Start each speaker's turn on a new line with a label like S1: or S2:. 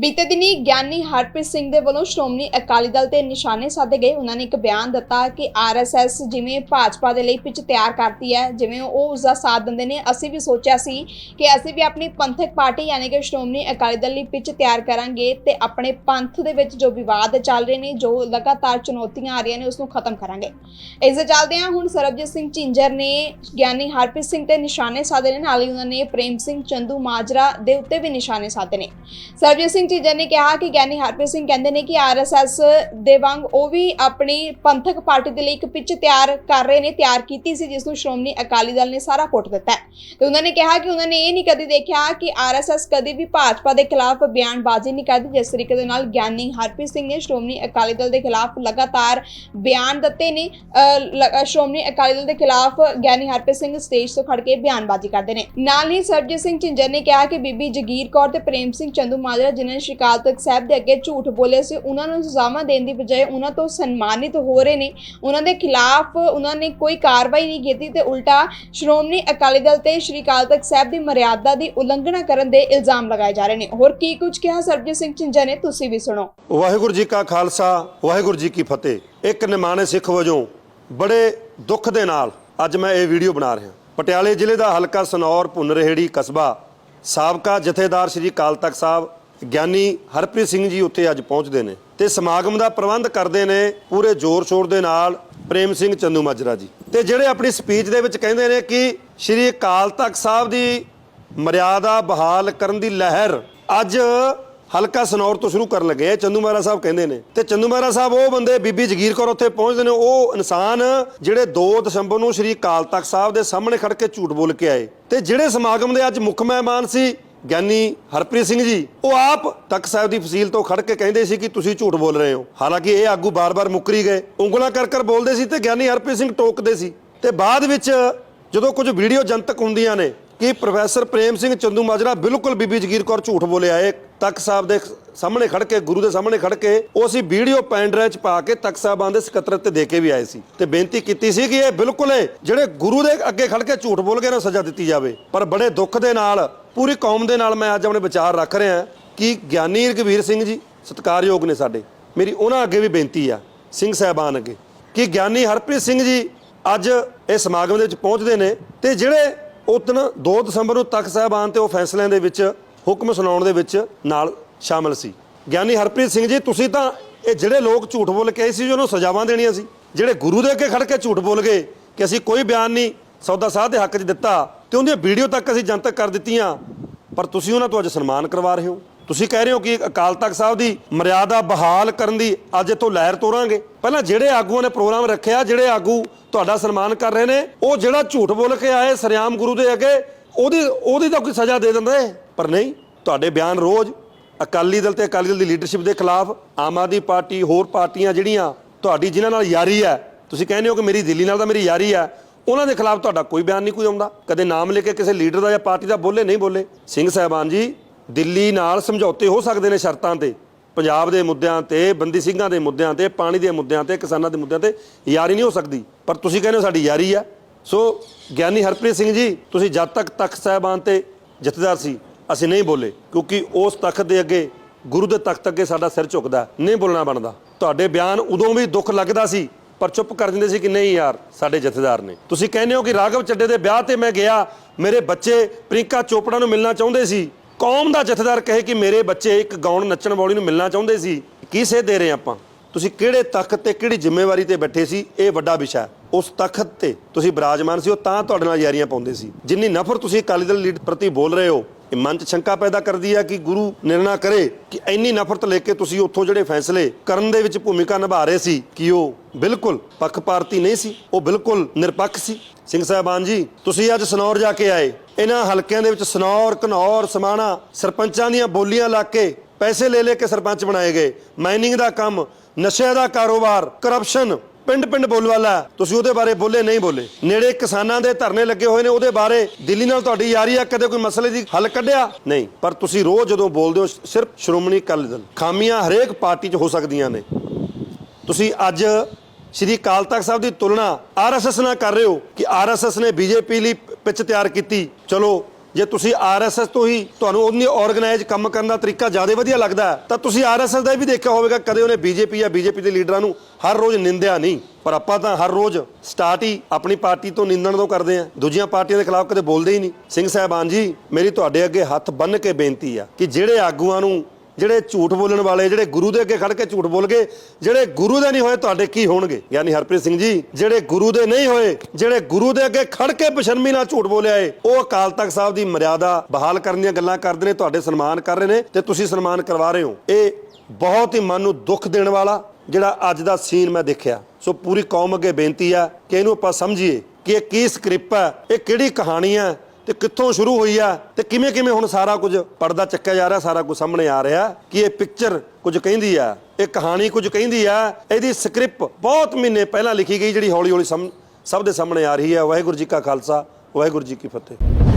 S1: ਬੀਤੇ ਦਿਨੀ ਗਿਆਨੀ ਹਰਪ੍ਰੀਤ ਸਿੰਘ ਦੇ ਵੱਲੋਂ ਸ਼੍ਰੋਮਣੀ ਅਕਾਲੀ ਦਲ ਤੇ ਨਿਸ਼ਾਨੇ ਸਾਧੇ ਗਏ। ਉਹਨਾਂ ਨੇ ਇੱਕ ਬਿਆਨ ਦਿੱਤਾ ਕਿ ਆਰਐਸਐਸ ਜਿਵੇਂ ਭਾਜਪਾ ਦੇ ਲਈ ਪਿੱਚ ਤਿਆਰ ਕਰਤੀ ਹੈ, ਜਿਵੇਂ ਉਹ ਉਸ ਦਾ ਸਾਥ ਦਿੰਦੇ ਨੇ। ਅਸੀਂ ਵੀ ਸੋਚਿਆ ਸੀ ਕਿ ਅਸੀਂ ਵੀ ਆਪਣੀ ਪੰਥਕ ਪਾਰਟੀ ਯਾਨੀ ਕਿ ਸ਼੍ਰੋਮਣੀ ਅਕਾਲੀ ਦਲ ਲਈ ਪਿੱਚ ਤਿਆਰ ਕਰਾਂਗੇ ਤੇ ਆਪਣੇ ਪੰਥ ਦੇ ਵਿੱਚ ਜੋ ਵਿਵਾਦ ਚੱਲ ਰਹੇ ਨੇ, ਜੋ ਲਗਾਤਾਰ ਚੁਣੌਤੀਆਂ ਆ ਰਹੀਆਂ ਨੇ ਉਸ ਨੂੰ ਖਤਮ ਕਰਾਂਗੇ। ਇਸ ਦੇ ਚੱਲਦਿਆਂ ਹੁਣ ਸਰਬਜੀਤ ਸਿੰਘ ਝਿੰਜਰ ਨੇ ਗਿਆਨੀ ਹਰਪ੍ਰੀਤ ਸਿੰਘ ਤੇ ਨਿਸ਼ਾਨੇ ਸਾਧੇ ਨੇ। ਨਾਲ ਹੀ ਉਹਨਾਂ ਨੇ ਪ੍ਰੇਮ ਸਿੰਘ ਚੰਦੂ ਮਾਜਰਾ ਦੇ ਉੱਤੇ ਵੀ ਨਿਸ਼ਾਨੇ ਸਾਧੇ ਨੇ। ਸਰਬਜੀਤ ਸਿੰਘ ਝਿੰਜਰ ਨੇ ਕਿਹਾ ਕਿ ਗਿਆਨੀ ਹਰਪ੍ਰੀਤ ਸਿੰਘ ਕਹਿੰਦੇ ਨੇ ਕਿ ਆਰਐਸਐਸ ਦੇ ਵਾਂਗ ਉਹ ਵੀ ਆਪਣੀ ਪੰਥਕ ਪਾਰਟੀ ਦੇ ਲਈ ਇੱਕ ਪਿੱਚ ਤਿਆਰ ਕਰ ਰਹੇ ਨੇ ਤਿਆਰ ਕੀਤੀ ਸੀ ਜਿਸ ਨੂੰ ਸ਼੍ਰੋਮਣੀ ਅਕਾਲੀ ਦਲ ਨੇ ਸਾਰਾ ਕੁੱਟ ਦਿੱਤਾ ਤੇ ਉਹਨਾਂ ਨੇ ਕਿਹਾ ਕਿ ਉਹਨਾਂ ਨੇ ਇਹ ਨਹੀਂ ਕਦੀ ਦੇਖਿਆ ਕਿ ਆਰਐਸਐਸ ਕਦੀ ਵੀ ਭਾਜਪਾ ਦੇ ਖਿਲਾਫ ਬਿਆਨਬਾਜ਼ੀ ਨਹੀਂ ਕਰਦੀ ਜਿਸ ਤਰੀਕੇ ਦੇ ਨਾਲ ਗਿਆਨੀ ਹਰਪ੍ਰੀਤ ਸਿੰਘ ਨੇ ਸ਼੍ਰੋਮਣੀ ਅਕਾਲੀ ਦਲ ਦੇ ਖਿਲਾਫ ਲਗਾਤਾਰ ਬਿਆਨ ਦਿੱਤੇ ਨੇ ਅਹ, ਸ਼੍ਰੋਮਣੀ ਅਕਾਲੀ ਦਲ ਦੇ ਖਿਲਾਫ ਗਿਆਨੀ ਹਰਪ੍ਰੀਤ ਸਿੰਘ ਸਟੇਜ ਤੋਂ ਖੜ ਕੇ ਬਿਆਨਬਾਜ਼ੀ ਕਰਦੇ ਨੇ। ਨਾਲ ਹੀ ਸਰਬਜੀਤ ਸਿੰਘ ਝਿੰਜਰ ਨੇ ਕਿਹਾ ਕਿ ਬੀਬੀ ਜਗੀਰ ਕੌਰ ਤੇ ਪ੍ਰੇਮ ਸਿੰਘ ਚੰਦੂ ਮਾਜਰਾ ਜਿਨ੍ਹਾਂ ਨੇ ਸ਼੍ਰੀ ਸਾਹਿਬ ਦੇ ਅੱਗੇ ਝੂਠ ਬੋਲੇ ਸੀ। ਉਹਨਾਂ ਨੂੰ ਸਜ਼ਾਵਾਂ ਦੇਣ ਦੀ ਬਜਾਏ ਉਹਨਾਂ ਤੋਂ ਸਨਮਾਨਿਤ ਹੋ ਰਹੇ ਨੇ। ਉਹਨਾਂ ਦੇ ਖਿਲਾਫ ਉਹਨਾਂ ਨੇ ਕੋਈ ਕਾਰਵਾਈ ਨਹੀਂ ਕੀਤੀ ਤੇ ਉਲਟਾ ਸ਼੍ਰੋਮਣੀ ਅਕਾਲੀ ਦਲ ਤੇ ਸ਼੍ਰੀ ਅਕਾਲ ਤਖਤ ਸਾਹਿਬ ਦੀ ਮਰਿਆਦਾ ਦੀ ਉਲੰਘਣਾ ਕਰਨ ਦੇ ਇਲਜ਼ਾਮ ਲਗਾਏ ਜਾ ਰਹੇ ਨੇ। ਹੋਰ ਕੀ ਕੁਝ ਕਿਹਾ ਸਰਬਜੀਤ ਸਿੰਘ ਝਿੰਜਰ ਨੇ, ਤੁਸੀਂ ਵੀ ਸੁਣੋ।
S2: ਵਾਹਿਗੁਰੂ ਜੀ ਕਾ ਖਾਲਸਾ, ਵਾਹਿਗੁਰੂ ਜੀ ਕੀ ਫਤਿਹ। ਇੱਕ ਨਿਮਾਣੇ ਸਿੱਖ ਵਜੋਂ ਬੜੇ ਦੁੱਖ ਦੇ ਨਾਲ ਅੱਜ ਮੈਂ ਇਹ ਵੀਡੀਓ ਬਣਾ ਰਿਹਾ। ਪਟਿਆਲੇ ਜ਼ਿਲ੍ਹੇ ਦਾ ਹਲਕਾ ਸਨੌਰ ਭੁੰਨਰਹੇੜੀ ਕਸਬਾ ਸਾਬਕਾ ਜਥੇਦਾਰ ਸ੍ਰੀ ਅਕਾਲ ਤਖਤ ਸਾਹਿਬ ਗਿਆਨੀ ਹਰਪ੍ਰੀਤ ਸਿੰਘ ਜੀ ਉੱਥੇ ਅੱਜ ਪਹੁੰਚਦੇ ਨੇ ਤੇ ਸਮਾਗਮ ਦਾ ਪ੍ਰਬੰਧ ਕਰਦੇ ਨੇ ਪੂਰੇ ਜ਼ੋਰ ਸ਼ੋਰ ਦੇ ਨਾਲ ਪ੍ਰੇਮ ਸਿੰਘ ਚੰਦੂ ਮਾਜਰਾ ਜੀ। ਤੇ ਜਿਹੜੇ ਆਪਣੀ ਸਪੀਚ ਦੇ ਵਿੱਚ ਕਹਿੰਦੇ ਨੇ ਕਿ ਸ੍ਰੀ ਅਕਾਲ ਤਖਤ ਸਾਹਿਬ ਦੀ ਮਰਿਆਦਾ ਬਹਾਲ ਕਰਨ ਦੀ ਲਹਿਰ ਅੱਜ ਹਲਕਾ ਸਨੌਰ ਤੋਂ ਸ਼ੁਰੂ ਕਰਨ ਲੱਗੇ ਆ ਚੰਦੂ ਮਹਾਰਾ ਸਾਹਿਬ ਕਹਿੰਦੇ ਨੇ। ਤੇ ਚੰਦੂ ਮਹਾਰਾ ਸਾਹਿਬ, ਉਹ ਬੰਦੇ ਬੀਬੀ ਜਗੀਰ ਕੌਰ ਉੱਥੇ ਪਹੁੰਚਦੇ ਨੇ, ਉਹ ਇਨਸਾਨ ਜਿਹੜੇ 2 ਦਸੰਬਰ ਨੂੰ ਸ੍ਰੀ ਅਕਾਲ ਤਖਤ ਸਾਹਿਬ ਦੇ ਸਾਹਮਣੇ ਖੜ ਕੇ ਝੂਠ ਬੋਲ ਕੇ ਆਏ। ਤੇ ਜਿਹੜੇ ਸਮਾਗਮ ਦੇ ਅੱਜ ਮੁੱਖ ਮਹਿਮਾਨ ਸੀ ਗਿਆਨੀ ਹਰਪ੍ਰੀਤ ਸਿੰਘ ਜੀ, ਉਹ ਆਪ ਤਖਤ ਸਾਹਿਬ ਦੀ ਫਸੀਲ ਤੋਂ ਖੜ ਕੇ ਕਹਿੰਦੇ ਸੀ ਕਿ ਤੁਸੀਂ ਝੂਠ ਬੋਲ ਰਹੇ ਹੋ। ਹਾਲਾਂਕਿ ਇਹ ਆਗੂ ਬਾਰ-ਬਾਰ ਮੁੱਕਰੀ ਗਏ। ਉਂਗਲਾਂ ਕਰ ਕਰ ਬੋਲਦੇ ਸੀ ਤੇ ਗਿਆਨੀ ਹਰਪ੍ਰੀਤ ਸਿੰਘ ਟੋਕਦੇ ਸੀ। ਤੇ ਬਾਅਦ ਵਿੱਚ ਜਦੋਂ ਕੁਝ ਵੀਡੀਓ ਜਨਤਕ ਹੁੰਦੀਆਂ ਨੇ ਕਿ ਪ੍ਰੋਫੈਸਰ ਪ੍ਰੇਮ ਸਿੰਘ ਚੰਦੂ ਮਾਜਰਾ ਬਿਲਕੁਲ ਬੀਬੀ ਜਗੀਰ ਕੌਰ ਝੂਠ ਬੋਲਿਆ ਆਏ ਤਖਤ ਸਾਹਿਬ ਦੇ ਸਾਹਮਣੇ ਖੜ ਕੇ, ਗੁਰੂ ਦੇ ਸਾਹਮਣੇ ਖੜ ਕੇ ਉਹ ਅਸੀਂ ਵੀਡੀਓ ਪੈਨ ਡਰਾਈਵ ਚ ਪਾ ਕੇ ਤਖਤ ਸਾਹਿਬਾਨ ਦੇ ਸਕੱਤਰਤ ਤੇ ਦੇ ਕੇ ਵੀ ਆਏ ਸੀ ਤੇ ਬੇਨਤੀ ਕੀਤੀ ਸੀ ਕਿ ਇਹ ਬਿਲਕੁਲ ਇਹ ਜਿਹੜੇ ਗੁਰੂ ਦੇ ਅੱਗੇ ਖੜ ਕੇ ਝੂਠ ਬੋਲ ਗਏ ਨਾ ਸਜ਼ਾ ਦਿੱਤੀ ਜਾਵੇ। ਪਰ ਬੜੇ ਦੁੱਖ ਦੇ ਨਾਲ, ਪੂਰੀ ਕੌਮ ਦੇ ਨਾਲ ਮੈਂ ਅੱਜ ਆਪਣੇ ਵਿਚਾਰ ਰੱਖ ਰਿਹਾ ਕਿ ਗਿਆਨੀ ਰਘਵੀਰ ਸਿੰਘ ਜੀ ਸਤਿਕਾਰਯੋਗ ਨੇ ਸਾਡੇ। ਮੇਰੀ ਉਹਨਾਂ ਅੱਗੇ ਵੀ ਬੇਨਤੀ ਆ, ਸਿੰਘ ਸਾਹਿਬਾਨ ਅੱਗੇ, ਕਿ ਗਿਆਨੀ ਹਰਪ੍ਰੀਤ ਸਿੰਘ ਜੀ ਅੱਜ ਇਹ ਸਮਾਗਮ ਦੇ ਵਿੱਚ ਪਹੁੰਚਦੇ ਨੇ ਤੇ ਜਿਹੜੇ ਉਦਨ 2 ਦਸੰਬਰ ਨੂੰ ਤਖਤ ਸਾਹਿਬਾਨ ਤੇ ਉਹ ਫੈਸਲਿਆਂ ਦੇ ਵਿੱਚ, ਹੁਕਮ ਸੁਣਾਉਣ ਦੇ ਵਿੱਚ ਨਾਲ ਸ਼ਾਮਲ ਸੀ। ਗਿਆਨੀ ਹਰਪ੍ਰੀਤ ਸਿੰਘ ਜੀ, ਤੁਸੀਂ ਤਾਂ ਇਹ ਜਿਹੜੇ ਲੋਕ ਝੂਠ ਬੋਲ ਕੇ ਆਏ ਸੀ, ਜੀ ਉਹਨੂੰ ਸਜ਼ਾਵਾਂ ਦੇਣੀਆਂ ਸੀ, ਜਿਹੜੇ ਗੁਰੂ ਦੇ ਅੱਗੇ ਖੜ ਕੇ ਝੂਠ ਬੋਲ ਗਏ ਕਿ ਅਸੀਂ ਕੋਈ ਬਿਆਨ ਨਹੀਂ, ਸੌਦਾ ਸਾਧ ਦੇ ਹੱਕ 'ਚ ਦਿੱਤਾ ਤੇ ਉਹਦੀਆਂ ਵੀਡੀਓ ਤੱਕ ਅਸੀਂ ਜਨਤਕ ਕਰ ਦਿੱਤੀਆਂ, ਪਰ ਤੁਸੀਂ ਉਹਨਾਂ ਤੋਂ ਅੱਜ ਸਨਮਾਨ ਕਰਵਾ ਰਹੇ ਹੋ। ਤੁਸੀਂ ਕਹਿ ਰਹੇ ਹੋ ਕਿ ਅਕਾਲ ਤਖਤ ਸਾਹਿਬ ਦੀ ਮਰਿਆਦਾ ਬਹਾਲ ਕਰਨ ਦੀ ਅੱਜ ਇਥੋਂ ਲਹਿਰ ਤੋਰਾਂਗੇ। ਪਹਿਲਾਂ ਜਿਹੜੇ ਆਗੂਆਂ ਨੇ ਪ੍ਰੋਗਰਾਮ ਰੱਖਿਆ, ਜਿਹੜੇ ਆਗੂ ਤੁਹਾਡਾ ਸਨਮਾਨ ਕਰ ਰਹੇ ਨੇ, ਉਹ ਜਿਹੜਾ ਝੂਠ ਬੋਲ ਕੇ ਆਏ ਸਰਿਆਮ ਗੁਰੂ ਦੇ ਅੱਗੇ, ਉਹਦੀ ਉਹਦੀ ਤਾਂ ਕੋਈ ਸਜ਼ਾ ਦੇ ਦਿੰਦੇ ਪਰ ਨਹੀਂ, ਤੁਹਾਡੇ ਬਿਆਨ ਰੋਜ਼ ਅਕਾਲੀ ਦਲ ਤੇ ਅਕਾਲੀ ਦਲ ਦੀ ਲੀਡਰਸ਼ਿਪ ਦੇ ਖਿਲਾਫ ਆਮ ਆਦਮੀ ਪਾਰਟੀ, ਹੋਰ ਪਾਰਟੀਆਂ ਜਿਹੜੀਆਂ ਤੁਹਾਡੀ ਜਿਨ੍ਹਾਂ ਨਾਲ ਯਾਰੀ ਹੈ, ਤੁਸੀਂ ਕਹਿੰਦੇ ਹੋ ਕਿ ਮੇਰੀ ਦਿੱਲੀ ਨਾਲ ਤਾਂ ਮੇਰੀ ਯਾਰੀ ਹੈ, ਉਹਨਾਂ ਦੇ ਖਿਲਾਫ ਤੁਹਾਡਾ ਕੋਈ ਬਿਆਨ ਨਹੀਂ ਕੋਈ ਆਉਂਦਾ। ਕਦੇ ਨਾਮ ਲੈ ਕੇ ਕਿਸੇ ਲੀਡਰ ਦਾ ਜਾਂ ਪਾਰਟੀ ਦਾ ਬੋਲੇ, ਨਹੀਂ ਬੋਲੇ। ਸਿੰਘ ਸਾਹਿਬਾਨ ਜੀ ਦਿੱਲੀ ਨਾਲ ਸਮਝੌਤੇ ਹੋ ਸਕਦੇ ਨੇ ਸ਼ਰਤਾਂ ਤੇ। ਪੰਜਾਬ ਦੇ ਮੁੱਦਿਆਂ ਤੇ, ਬੰਦੀ ਸਿੰਘਾਂ ਦੇ ਮੁੱਦਿਆਂ ਤੇ, ਪਾਣੀ ਦੇ ਮੁੱਦਿਆਂ ਤੇ, ਕਿਸਾਨਾਂ ਦੇ ਮੁੱਦਿਆਂ ਤੇ ਯਾਰੀ ਨਹੀਂ ਹੋ ਸਕਦੀ। ਪਰ ਤੁਸੀਂ ਕਹਿੰਦੇ ਹੋ ਸਾਡੀ ਯਾਰੀ ਆ। ਸੋ ਗਿਆਨੀ ਹਰਪ੍ਰੀਤ ਸਿੰਘ ਜੀ, ਤੁਸੀਂ ਜਦ ਤੱਕ ਤਖਤ ਸਾਹਿਬਾਨ ਤੇ ਜਥੇਦਾਰ ਸੀ, ਅਸੀਂ ਨਹੀਂ ਬੋਲੇ, ਕਿਉਂਕਿ ਉਸ ਤਖਤ ਦੇ ਅੱਗੇ, ਗੁਰੂ ਦੇ ਤਖਤ ਅੱਗੇ ਸਾਡਾ ਸਿਰ ਝੁਕਦਾ, ਨਹੀਂ ਬੋਲਣਾ ਬਣਦਾ। ਤੁਹਾਡੇ ਬਿਆਨ ਉਦੋਂ ਵੀ ਦੁੱਖ ਲੱਗਦਾ ਸੀ, ਪਰ ਚੁੱਪ ਕਰ ਦਿੰਦੇ ਸੀ ਕਿ ਨਹੀਂ ਯਾਰ, ਸਾਡੇ ਜਥੇਦਾਰ ਨੇ। ਤੁਸੀਂ ਕਹਿੰਦੇ ਹੋ ਕਿ ਰਾਘਵ ਚੱਡੇ ਦੇ ਵਿਆਹ ਤੇ ਮੈਂ ਗਿਆ, ਮੇਰੇ ਬੱਚੇ ਪ੍ਰਿੰਕਾ ਚੋਪੜਾ ਨੂੰ ਮਿਲਣਾ ਚਾਹੁੰਦੇ ਸੀ। ਕੌਮ ਦਾ ਜਥੇਦਾਰ ਕਹੇ ਕਿ ਮੇਰੇ ਬੱਚੇ ਇੱਕ ਗਾਉਣ ਨੱਚਣ ਵਾਲੀ ਨੂੰ ਮਿਲਣਾ ਚਾਹੁੰਦੇ ਸੀ। ਕੀ ਸੇਧ ਦੇ ਰਹੇ ਆਪਾਂ? ਤੁਸੀਂ ਕਿਹੜੇ ਤਖਤ ਤੇ ਕਿਹੜੀ ਜ਼ਿੰਮੇਵਾਰੀ ਤੇ ਬੈਠੇ ਸੀ? ਇਹ ਵੱਡਾ ਵਿਸ਼ਾ ਹੈ। ਉਸ ਤਖਤ ਤੇ ਤੁਸੀਂ ਬਿਰਾਜਮਾਨ ਸੀ, ਉਹ ਤਾਂ ਤੁਹਾਡੇ ਨਾਲ ਯਾਰੀਆਂ ਪਾਉਂਦੇ ਸੀ। ਜਿੰਨੀ ਨਫ਼ਰਤ ਤੁਸੀਂ ਅਕਾਲੀ ਦਲ ਲੀਡਰ ਪ੍ਰਤੀ ਬੋਲ ਰਹੇ ਹੋ ਇਹ ਮਨ 'ਚ ਸ਼ੰਕਾ ਪੈਦਾ ਕਰਦੀ ਹੈ ਕਿ ਗੁਰੂ ਨਿਰਣਾ ਕਰੇ ਕਿ ਇੰਨੀ ਨਫ਼ਰਤ ਲੈ ਕੇ ਤੁਸੀਂ ਉੱਥੋਂ ਜਿਹੜੇ ਫੈਸਲੇ ਕਰਨ ਦੇ ਵਿੱਚ ਭੂਮਿਕਾ ਨਿਭਾ ਰਹੇ ਸੀ ਕਿ ਉਹ ਬਿਲਕੁਲ ਪੱਖਪਾਤੀ ਨਹੀਂ ਸੀ, ਉਹ ਬਿਲਕੁਲ ਨਿਰਪੱਖ ਸੀ। ਸਿੰਘ ਸਾਹਿਬਾਨ ਜੀ, ਤੁਸੀਂ ਅੱਜ ਸਨੌਰ ਜਾ ਕੇ ਆਏ। ਇਹਨਾਂ ਹਲਕਿਆਂ ਦੇ ਵਿੱਚ ਸਨੌਰ, ਘਨੌਰ, ਸਮਾਣਾ, ਸਰਪੰਚਾਂ ਦੀਆਂ ਬੋਲੀਆਂ ਲਾ ਕੇ ਪੈਸੇ ਲੈ ਲੈ ਕੇ ਸਰਪੰਚ ਬਣਾਏ ਗਏ। ਮਾਈਨਿੰਗ ਦਾ ਕੰਮ ਨਸ਼ੇ ਦਾ ਕਾਰੋਬਾਰ ਕਰਪਸ਼ਨ ਪਿੰਡ ਪਿੰਡ ਬੋਲਵਾਲਾ ਤੁਸੀਂ ਉਹਦੇ ਬਾਰੇ ਬੋਲੇ, ਨਹੀਂ ਬੋਲੇ। ਨੇੜੇ ਕਿਸਾਨਾਂ ਦੇ ਧਰਨੇ ਲੱਗੇ ਹੋਏ ਨੇ, ਉਹਦੇ ਬਾਰੇ ਦਿੱਲੀ ਨਾਲ ਤੁਹਾਡੀ ਯਾਰੀ ਆ, ਕਦੇ ਕੋਈ ਮਸਲੇ ਦੀ ਹੱਲ ਕੱਢਿਆ? ਨਹੀਂ। ਪਰ ਤੁਸੀਂ ਰੋਜ਼ ਜਦੋਂ ਬੋਲਦੇ ਹੋ ਸਿਰਫ ਸ਼੍ਰੋਮਣੀ ਅਕਾਲੀ ਦਲ। ਖਾਮੀਆਂ ਹਰੇਕ ਪਾਰਟੀ 'ਚ ਹੋ ਸਕਦੀਆਂ ਨੇ। ਤੁਸੀਂ ਅੱਜ ਸ਼੍ਰੀ ਅਕਾਲ ਤਖਤ ਸਾਹਿਬ ਦੀ ਤੁਲਨਾ ਆਰਐਸਐਸ ਨਾਲ ਕਰ ਰਹੇ ਹੋ ਕਿ ਆਰਐਸਐਸ ਨੇ ਬੀਜੇਪੀ ਲਈ ਪਿੱਚ ਤਿਆਰ ਕੀਤੀ। ਚਲੋ ਜੇ ਤੁਸੀਂ ਆਰਐਸਐਸ ਤੋਂ ਹੀ ਤੁਹਾਨੂੰ ਉਹਨੀ ਆਰਗੇਨਾਈਜ਼ ਕੰਮ ਕਰਨ ਦਾ ਤਰੀਕਾ ਜ਼ਿਆਦਾ ਵਧੀਆ ਲੱਗਦਾ, ਤਾਂ ਤੁਸੀਂ ਆਰਐਸਐਸ ਦਾ ਵੀ ਦੇਖਿਆ ਹੋਵੇਗਾ, ਕਦੇ ਉਹਨੇ ਬੀਜੇਪੀ ਜਾਂ ਬੀਜੇਪੀ ਦੇ ਲੀਡਰਾਂ ਨੂੰ ਹਰ ਰੋਜ਼ ਨਿੰਦਿਆ ਨਹੀਂ। ਪਰ ਆਪਾਂ ਤਾਂ ਹਰ ਰੋਜ਼ ਸਟਾਰਟ ਹੀ ਆਪਣੀ ਪਾਰਟੀ ਤੋਂ ਨਿੰਦਣ ਤੋਂ ਕਰਦੇ ਆ ਦੂਜੀਆਂ ਪਾਰਟੀਆਂ ਦੇ ਖਿਲਾਫ ਕਦੇ ਬੋਲਦੇ ਹੀ ਨਹੀਂ। ਸਿੰਘ ਸਾਹਿਬਾਨ ਜੀ, ਮੇਰੀ ਤੁਹਾਡੇ ਅੱਗੇ ਹੱਥ ਬੰਨ੍ਹ ਕੇ ਬੇਨਤੀ ਆ ਕਿ ਜਿਹੜੇ ਆਗੂਆਂ ਨੂੰ ਜਿਹੜੇ ਝੂਠ ਬੋਲਣ ਵਾਲੇ, ਜਿਹੜੇ ਗੁਰੂ ਦੇ ਅੱਗੇ ਖੜ ਕੇ ਝੂਠ ਬੋਲ ਗਏ, ਜਿਹੜੇ ਗੁਰੂ ਦੇ ਨਹੀਂ ਹੋਏ, ਤੁਹਾਡੇ ਕੀ ਹੋਣਗੇ? ਯਾਨੀ ਹਰਪ੍ਰੀਤ ਸਿੰਘ ਜੀ, ਜਿਹੜੇ ਗੁਰੂ ਦੇ ਨਹੀਂ ਹੋਏ, ਜਿਹੜੇ ਗੁਰੂ ਦੇ ਅੱਗੇ ਖੜ ਕੇ ਬਸ਼ਰਮੀ ਨਾਲ ਝੂਠ ਬੋਲਿਆ ਏ, ਉਹ ਅਕਾਲ ਤਖਤ ਸਾਹਿਬ ਦੀ ਮਰਿਆਦਾ ਬਹਾਲ ਕਰਨ ਦੀਆਂ ਗੱਲਾਂ ਕਰਦੇ ਨੇ, ਤੁਹਾਡੇ ਸਨਮਾਨ ਕਰ ਰਹੇ ਨੇ ਤੇ ਤੁਸੀਂ ਸਨਮਾਨ ਕਰਵਾ ਰਹੇ ਹੋ। ਇਹ ਬਹੁਤ ਹੀ ਮਨ ਨੂੰ ਦੁੱਖ ਦੇਣ ਵਾਲਾ ਜਿਹੜਾ ਅੱਜ ਦਾ ਸੀਨ ਮੈਂ ਦੇਖਿਆ। ਸੋ ਪੂਰੀ ਕੌਮ ਅੱਗੇ ਬੇਨਤੀ ਆ ਕਿ ਇਹਨੂੰ ਆਪਾਂ ਸਮਝੀਏ ਕਿ ਇਹ ਕੀ ਸਕ੍ਰਿਪਟ ਹੈ ਇਹ ਕਿਹੜੀ ਕਹਾਣੀ ਹੈ ਤੇ ਕਿੱਥੋਂ ਸ਼ੁਰੂ ਹੋਈ ਆ ਤੇ ਕਿਵੇਂ ਕਿਵੇਂ ਹੁਣ ਸਾਰਾ ਕੁਝ ਪਰਦਾ ਚੱਕਿਆ ਜਾ ਰਿਹਾ, ਸਾਰਾ ਕੁਝ ਸਾਹਮਣੇ ਆ ਰਿਹਾ। ਕਿ ਇਹ ਪਿਕਚਰ ਕੁਝ ਕਹਿੰਦੀ ਆ? ਇਹ ਕਹਾਣੀ ਕੁਝ ਕਹਿੰਦੀ ਆ? ਇਹਦੀ ਸਕ੍ਰਿਪਟ ਬਹੁਤ ਮਹੀਨੇ ਪਹਿਲਾਂ ਲਿਖੀ ਗਈ ਜਿਹੜੀ ਹੌਲੀ ਹੌਲੀ ਸਭ ਦੇ ਸਾਹਮਣੇ ਆ ਰਹੀ ਹੈ ਵਾਹਿਗੁਰੂ ਜੀ ਕਾ ਖਾਲਸਾ, ਵਾਹਿਗੁਰੂ ਜੀ ਕੀ ਫਤਿਹ।